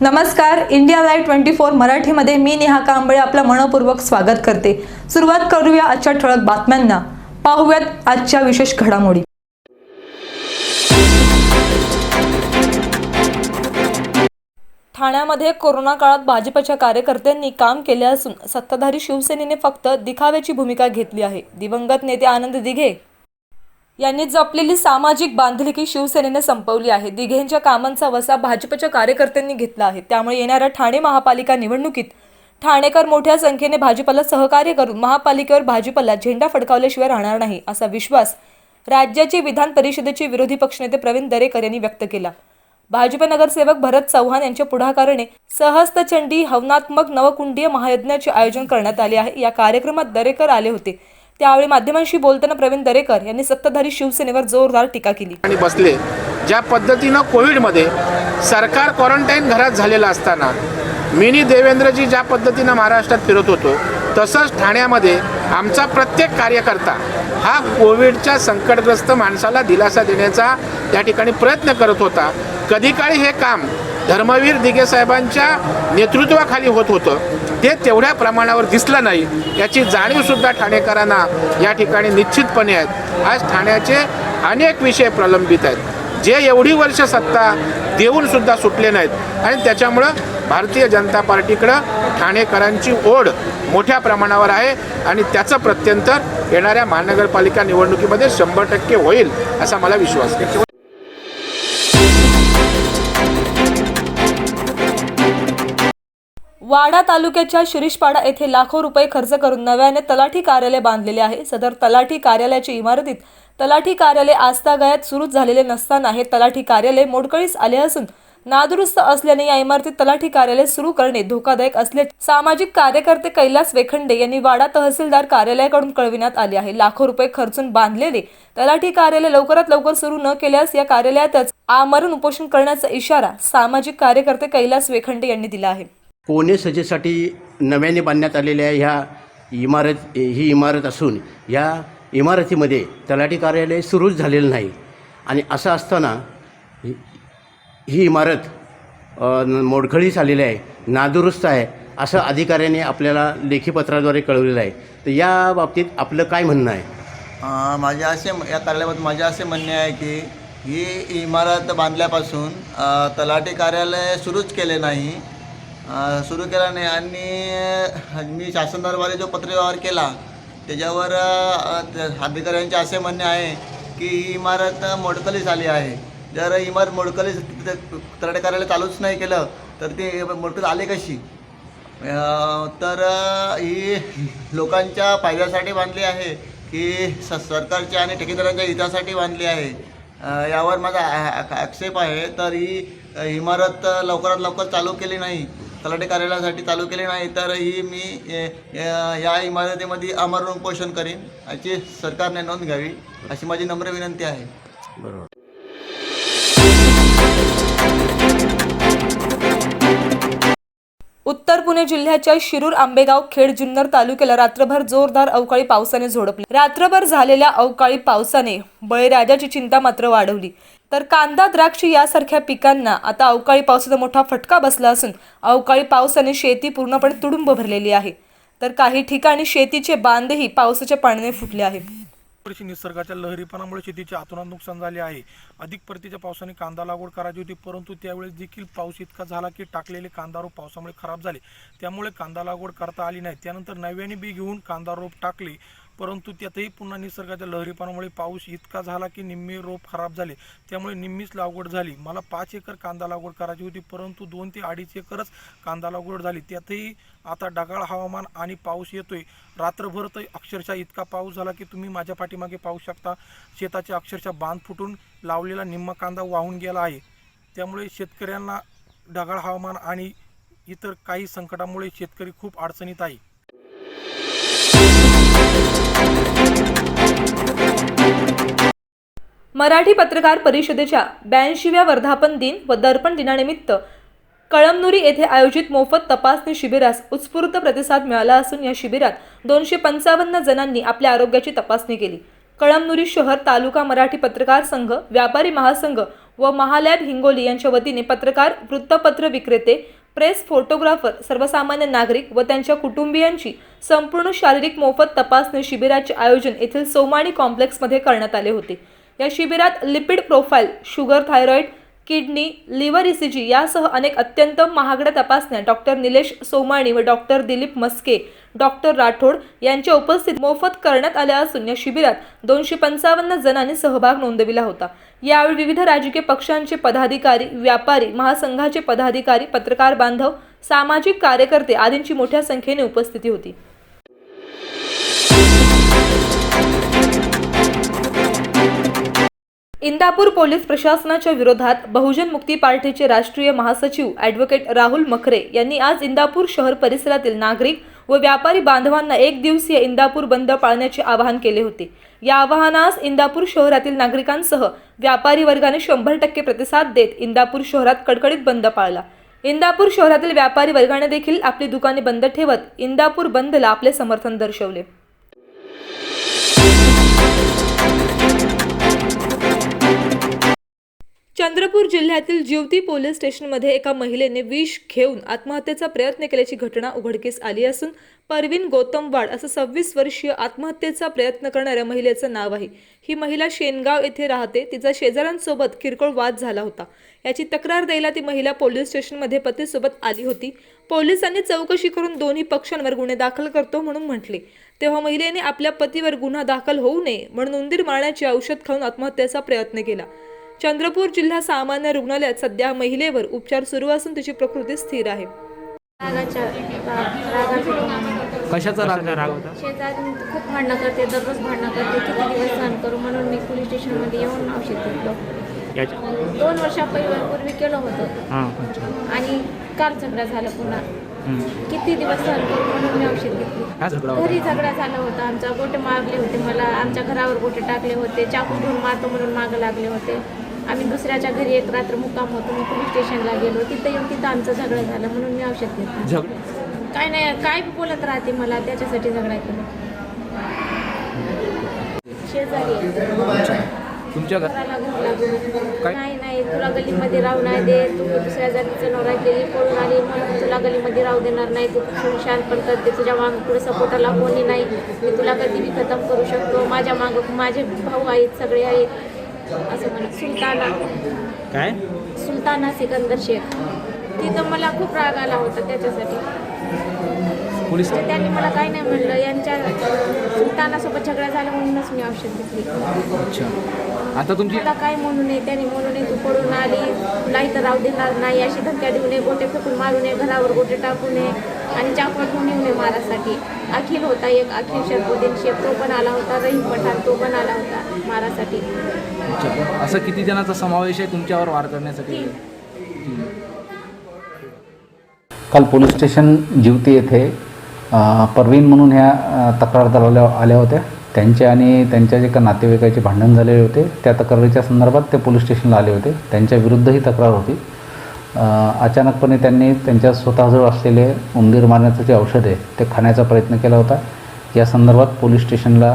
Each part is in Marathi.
नमस्कार इंडिया लाईव्ह ट्वेंटी फोर मराठीमध्ये मी नेहा कांबळे आपलं मनपूर्वक स्वागत करते. सुरुवात करूया आजच्या ठळक बातम्यांना. पाहूयात आजच्या विशेष घडामोडी. ठाण्यामध्ये कोरोना काळात भाजपच्या कार्यकर्त्यांनी काम केले असून सत्ताधारी शिवसेनेने फक्त दिखाव्याची भूमिका घेतली आहे. दिवंगत नेते आनंद दिघे यांनी जपलेली सामाजिक बांधिलकी शिवसेनेने संपवली आहे. दिघेंच्या कामांचा वसा भाजपच्या कार्यकर्त्यांनी घेतला आहे. त्यामुळे येणाऱ्या ठाणे महापालिका निवडणुकीत ठाणेकर मोठ्या संख्येने भाजपला सहकार्य करून महापालिकेवर भाजपला झेंडा फडकावल्याशिवाय राहणार नाही असा विश्वास राज्याचे विधान परिषदेचे विरोधी पक्षनेते प्रवीण दरेकर यांनी व्यक्त केला. भाजप नगरसेवक भरत चव्हाण यांच्या पुढाकाराने सहस्तचंडी हवनात्मक नवकुंडीय महायज्ञाचे आयोजन करण्यात आले आहे. या कार्यक्रमात दरेकर आले होते. त्यावेळी माध्यमांशी बोलताना प्रवीण दरेकर यांनी सत्ताधारी शिवसेनेवर जोरदार टीका केली. आणि बसले. ज्या पद्धतीनं कोविडमध्ये सरकार क्वारंटाईन घरात झालेलं असताना मिनी देवेंद्रजी ज्या पद्धतीनं महाराष्ट्रात फिरत होतो तसंच ठाण्यामध्ये आमचा प्रत्येक कार्यकर्ता हा कोविडच्या संकटग्रस्त माणसाला दिलासा देण्याचा त्या ठिकाणी प्रयत्न करत होता. कधी काळी हे काम धर्मवीर दिघे साहेबांच्या नेतृत्वाखाली होत होतं. ते तेवढ्या प्रमाणावर दिसलं नाही. याची जाणीवसुद्धा ठाणेकरांना या ठिकाणी निश्चितपणे आहेत. आज ठाण्याचे अनेक विषय प्रलंबित आहेत. जे एवढी वर्ष सत्ता देऊन सुद्धा सुटले नाहीत. आणि त्याच्यामुळं भारतीय जनता पार्टीकडं ठाणेकरांची ओढ मोठ्या प्रमाणावर आहे. आणि त्याचं प्रत्यंतर येणाऱ्या महानगरपालिका निवडणुकीमध्ये शंभर टक्के होईल असा मला विश्वास आहे. वाडा तालुक्याच्या शिरीषपाडा येथे लाखो रुपये खर्च करून नव्याने तलाठी कार्यालय बांधलेले आहे. सदर तलाठी कार्यालयाच्या इमारतीत तलाठी कार्यालय आस्थागयात सुरू झालेले नसताना हे तलाठी कार्यालय मोडकळीस आले असून नादुरुस्त असल्याने या इमारतीत तलाठी कार्यालय सुरू करणे धोकादायक असल्याचे सामाजिक कार्यकर्ते कैलास वेखंडे यांनी वाडा तहसीलदार कार्यालयाकडून कळविण्यात आले आहे. लाखो रुपये खर्चून बांधलेले तलाठी कार्यालय लवकरात लवकर सुरू न केल्यास या कार्यालयातच आमरण उपोषण करण्याचा इशारा सामाजिक कार्यकर्ते कैलास वेखंडे यांनी दिला आहे. कोणे सजेसाठी नव्याने बांधण्यात आलेल्या ह्या इमारत ही इमारत असून या इमारतीमध्ये तलाठी कार्यालय सुरूच झालेलं नाही. आणि असं असताना ही- ही इमारत अ, मोडखळीस आलेली आहे नादुरुस्त आहे असं अधिकाऱ्याने आपल्याला लेखीपत्राद्वारे कळवलेलं आहे. तर या बाबतीत आपलं काय म्हणणं आहे? माझे असे या कार्यालयाबद्दल माझे असे म्हणणे आहे की ही इमारत बांधल्यापासून तलाठी कार्यालय सुरूच केले नाही. सुरू केलं नाही. आणि मी शासन जो पत्रव्यवहार केला त्याच्यावर अधिकाऱ्यांचे असे म्हणणे आहे की ही इमारत मोडकलीच आली आहे. जर इमारत मोडकलीच तरडे कार्यालय चालूच नाही केलं तर ती मोडकली आली कशी? तर ही लोकांच्या फायद्यासाठी बांधली आहे की स सरकारच्या आणि ठेकेदारांच्या हितासाठी बांधली आहे. यावर माझा ॲक्सेप आक्षेप आहे. तर ही इमारत लवकरात लवकर चालू केली नाही. तलाठी कार्यालयासाठी चालू केली नाही तर ही मी या इमारतीमध्ये अमरण उपोषण करीन याची सरकारने नोंद घ्यावी अशी माझी नम्र विनंती आहे. बरोबर. उत्तर पुणे जिल्ह्याच्या शिरूर आंबेगाव खेड जुन्नर तालुक्याला रात्रभर जोरदार अवकाळी पावसाने झोडपले. रात्रभर झालेल्या अवकाळी पावसाने बळीराजाची चिंता मात्र वाढवली. तर कांदा द्राक्ष यासारख्या पिकांना आता अवकाळी पावसाचा मोठा फटका बसला असून अवकाळी पावसाने शेती पूर्णपणे तुडुंब भरलेली आहे. तर काही ठिकाणी शेतीचे बांधही पावसाच्या पाण्याने फुटले आहे निसर्गाच्या लहरीपणामुळे शेतीचे अतोनात नुकसान झाले आहे. अधिक परतीच्या पावसाने कांदा लागवड करायची होती परंतु त्यावेळेस देखील पाऊस इतका झाला की टाकलेले कांदा रोप पावसामुळे खराब झाले. त्यामुळे कांदा लागवड करता आली नाही. त्यानंतर नव्याने बी घेऊन कांदा रोप टाकले. परंतु त्यातही पुन्हा निसर्गाच्या लहरीपणामुळे पाऊस इतका झाला की निम्मे रोप खराब झाले. त्यामुळे निम्मीच लागवड झाली. मला पाच एकर कांदा लागवड करायची होती परंतु दोन ते अडीच एकरच कांदा लागवड झाली. त्यातही आता ढगाळ हवामान आणि पाऊस येतोय. रात्रभर तर अक्षरशः इतका पाऊस झाला की तुम्ही माझ्या पाठीमागे पाहू शकता शेताचे अक्षरशः बांध फुटून लावलेला निम्मा कांदा वाहून गेला आहे. त्यामुळे शेतकऱ्यांना ढगाळ हवामान आणि इतर काही संकटामुळे शेतकरी खूप अडचणीत आहे. मराठी पत्रकार परिषदेच्या ब्याऐंशीव्या वर्धापन दिन व दर्पण दिनानिमित्त कळमनुरी येथे आयोजित मोफत तपासणी शिबिरास उत्स्फूर्त प्रतिसाद मिळाला असून या शिबिरात दोनशे पंचावन्न जणांनी आपल्या आरोग्याची तपासणी केली. कळमनुरी शहर तालुका मराठी पत्रकार संघ व्यापारी महासंघ व महालॅब हिंगोली यांच्या वतीने पत्रकार वृत्तपत्र विक्रेते प्रेस फोटोग्राफर सर्वसामान्य नागरिक व त्यांच्या कुटुंबियांची संपूर्ण शारीरिक मोफत तपासणी शिबिराचे आयोजन येथील सोमाणी कॉम्प्लेक्समध्ये करण्यात आले होते. या शिबिरात lipid profile sugar thyroid kidney liver ECG यासह अनेक अत्यंत महागड्या तपासण्या डॉक्टर निलेश सोमाणी व डॉक्टर दिलीप मस्के डॉक्टर राठोड यांच्या उपस्थित मोफत करण्यात आल्या असून या शिबिरात दोनशे पंचावन्न जणांनी सहभाग नोंदविला होता. यावेळी विविध राजकीय पक्षांचे पदाधिकारी व्यापारी महासंघाचे पदाधिकारी पत्रकार बांधव सामाजिक कार्यकर्ते आदींची मोठ्या संख्येने उपस्थिती होती. इंदापूर पोलीस प्रशासनाच्या विरोधात बहुजन मुक्ती पार्टीचे राष्ट्रीय महासचिव ॲडव्होकेट राहुल मखरे यांनी आज इंदापूर शहर परिसरातील नागरिक व व्यापारी बांधवांना एक दिवसीय इंदापूर बंद पाळण्याचे आवाहन केले होते. या आवाहनास इंदापूर शहरातील नागरिकांसह व्यापारी वर्गाने शंभर टक्के प्रतिसाद देत इंदापूर शहरात कडकडीत बंद पाळला. इंदापूर शहरातील व्यापारी वर्गाने देखील आपली दुकाने बंद ठेवत इंदापूर बंदला आपले समर्थन दर्शवले. चंद्रपूर जिल्ह्यातील जिवती पोलीस स्टेशनमध्ये एका महिलेने विष घेऊन आत्महत्येचा प्रयत्न केल्याची घटना उघडकीस आली असून परवीन गौतमवाड असं सव्वीस वर्षीय आत्महत्येचा प्रयत्न करणाऱ्या महिलेचं नाव आहे. ही महिला शेनगाव येथे राहते. तिचा शेजाऱ्यांसोबत किरकोळ वाद झाला होता. याची तक्रार द्यायला ती महिला पोलीस स्टेशनमध्ये पतीसोबत आली होती. पोलिसांनी चौकशी करून दोन्ही पक्षांवर गुन्हे दाखल करतो म्हणून म्हटले. तेव्हा महिलेने आपल्या पतीवर गुन्हा दाखल होऊ नये म्हणून उंदीर मारण्याचे औषध खाऊन आत्महत्येचा प्रयत्न केला. चंद्रपूर जिल्हा सामान्य रुग्णालयात सध्या महिलेवर उपचार सुरू असून तिची प्रकृती स्थिर आहे. रागाच्या कशाचा राग? राग होता? शेजारी खूप भांडणं करते दररोज भांडणं करते किती दिवस सहन करू म्हणून मी पोलीस स्टेशनमध्ये येऊन औषध घेतलं. याच्या दोन वर्षापूर्वी केलं होतं. हां अच्छा. आणि काल झगडा झाला पुन्हा. हम्म. किती दिवस सहन करू म्हणून मी औषध घेतली. काय झगडा होता? घरी झगडा झाला होता. आमचा गोटे मारले होते मला. आमच्या घरावर गोटे टाकले होते. चाकू घेऊन मारतो म्हणून मागं लागले होते. आम्ही दुसऱ्याच्या घरी एक रात्र मुक्काम होतो. मी पोलीस स्टेशनला गेलो. तिथं येऊन तिथं आमचा झगडा झाला म्हणून मी औषध घेतलं. काय नाही काय बोलत राहते मला? त्याच्यासाठी झगडा केला शेजारी. तुमच्या काय? नाही नाही. तुला गलीमध्ये राहू नाही दे तू दुसऱ्या जातीचं नवरा गेली पळून आली. म्हणून तुला गलीमध्ये राहू देणार नाही. तू शान पण करते. तुझ्या मागं पुढे सपोर्टाला कोणी नाही. मी तुला कधी बी खतम करू शकतो. माझ्या मागं माझे भाऊ आहेत सगळे आहेत. असं म्हणत सुलताना. काय? सुलताना सिकंदर शेख. तिथं मला खूप राग आला होता त्याच्यासाठी. पोलीस तर त्यांनी मला काही नाही म्हणलं. यांच्या सुलतानासोबत झगडा झाला म्हणूनच मी औषध घेतली. अच्छा. आता तुमची मला काय म्हणू नये. त्याने म्हणू नये तू पडून आली. तुला इथं राहू देणार नाही. अशी धमक्या देऊ नये गोटे फेकून मारू नये घरावर गोटे टाकू नये आणि चाकू घेऊन येऊ नये मारासाठी. अखिल होता एक अखिल शरफुद्दीन शेख तो पण आला होता रहीम पठाण तो पण आला होता मारासाठी. अच्छा असं किती जणांचा समावेश आहे तुमच्यावर वार करण्यासाठी? काल पोलीस स्टेशन जिवती येथे परवीन म्हणून ह्या तक्रारदार आल्या आल्या होत्या. त्यांचे आणि त्यांच्या जे का नातेवाईकाचे भांडण झालेले होते त्या तक्रारीच्या संदर्भात ते पोलीस स्टेशनला आले होते. त्यांच्या विरुद्ध ही तक्रार होती. अचानकपणे त्यांनी त्यांच्या स्वतःजवळ असलेले उंदीर मारण्याचं जे औषध आहे ते खाण्याचा प्रयत्न केला होता. या संदर्भात पोलीस स्टेशनला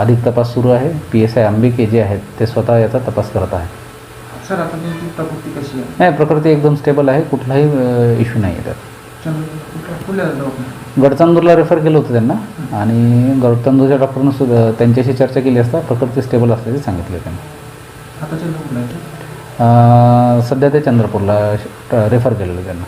अधिक तपास सुरू आहे. पी एस आय अंबिके जे आहेत ते स्वतः याचा तपास करत आहेत. सर आता प्रकृती कशी आहे? नाही प्रकृती एकदम स्टेबल आहे. कुठलाही इश्यू नाही आहे त्यात. गडचांदूरला रेफर केलं होतं त्यांना. आणि गडचांदूरच्या डॉक्टरनं सुद्धा त्यांच्याशी चर्चा केली असता प्रकृती स्टेबल असल्याचे सांगितले त्यांनी. सध्या ते चंद्रपूरला रेफर केलेलं त्यांना.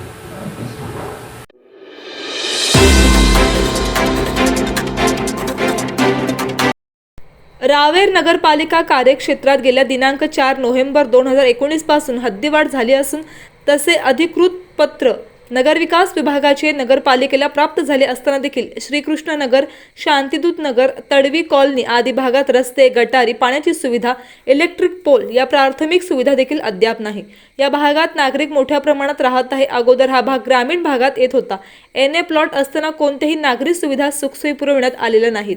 रावेर नगरपालिका कार्यक्षेत्रात गेल्या दिनांक चार नोव्हेंबर दोन हजार एकोणीसपासून हद्दीवाढ झाली असून तसे अधिकृत पत्र नगरविकास विभागाचे नगरपालिकेला प्राप्त झाले असताना देखील श्रीकृष्ण नगर शांतिदूत नगर तडवी कॉलनी आदी भागात रस्ते गटारी पाण्याची सुविधा इलेक्ट्रिक पोल या प्राथमिक सुविधा देखील अद्याप नाही. या भागात नागरिक मोठ्या प्रमाणात राहत आहे. अगोदर हा भाग ग्रामीण भागात येत होता. एन ए प्लॉट असताना कोणत्याही नागरिक सुविधा सुखसोयी पुरविण्यात आलेल्या नाहीत.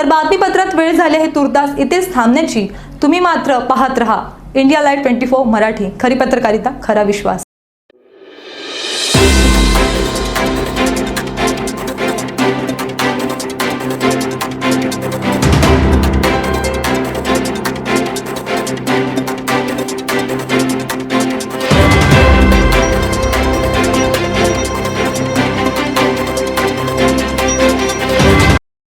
तर बातमीपत्रात वेळ झाली आहे तुर्तास इथेच थांबण्याची. तुम्ही मात्र पाहत रहा. India light twenty four Marathi. खरी पत्रकारिता खरा विश्वास.